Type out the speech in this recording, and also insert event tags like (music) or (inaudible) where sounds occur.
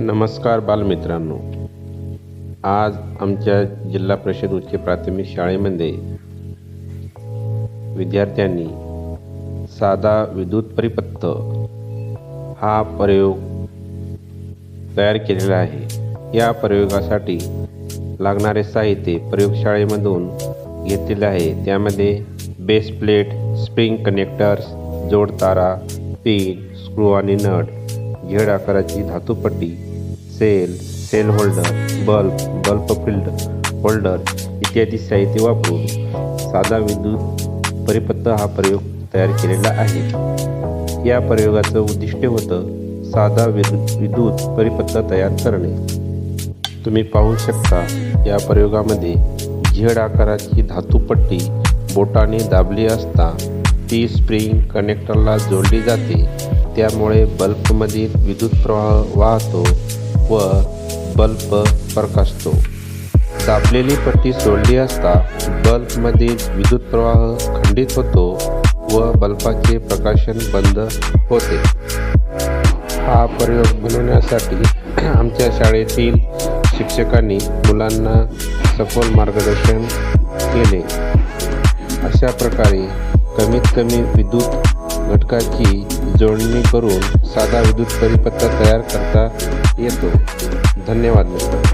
नमस्कार बालमित्रांनो. आज आमच्या जिल्हा परिषद उच्च प्राथमिक शाळेमध्ये विद्यार्थ्यांनी साधा विद्युत परिपत्र हा प्रयोग तयार केलेला आहे. या प्रयोगासाठी लागणारे साहित्य प्रयोगशाळेमधून घेतलेले आहे. त्यामध्ये बेस प्लेट स्प्रिंग कनेक्टर्स जोडतारा पिन स्क्रू आणि नट झेड आकाराची धातूपट्टी cell cell holder bulb bulb field holder इत्यादी साहित्य वापरून साधा विद्युत परिपत्र हा प्रयोग तयार केलेला आहे. या प्रयोगाचं उद्दिष्ट होतं साधा विद्युत विद्युत परिपत्र तयार करणे. तुम्ही पाहू शकता या प्रयोगामध्ये झेड आकाराची धातूपट्टी बोटाने दाबली असता ती स्प्रिंग कनेक्टरला जोडली जाते. त्यामुळे बल्बमधील विद्युत प्रवाह वाहतो. व बल्ब प्रकाशतो. दाबलेली पट्टी सोडली असता बल्बमधील विद्युत प्रवाह खंडित होतो व बल्बाचे प्रकाशन बंद होते. हा प्रयोग बनवण्यासाठी (clears throat) आमच्या शाळेतील शिक्षकांनी मुलांना सखोल मार्गदर्शन केले. अशा प्रकारे कमीत कमी विद्युत घटकाची जोडणी करून साधा विद्युत परिपत्र तयार करता येतो. धन्यवाद. मित्र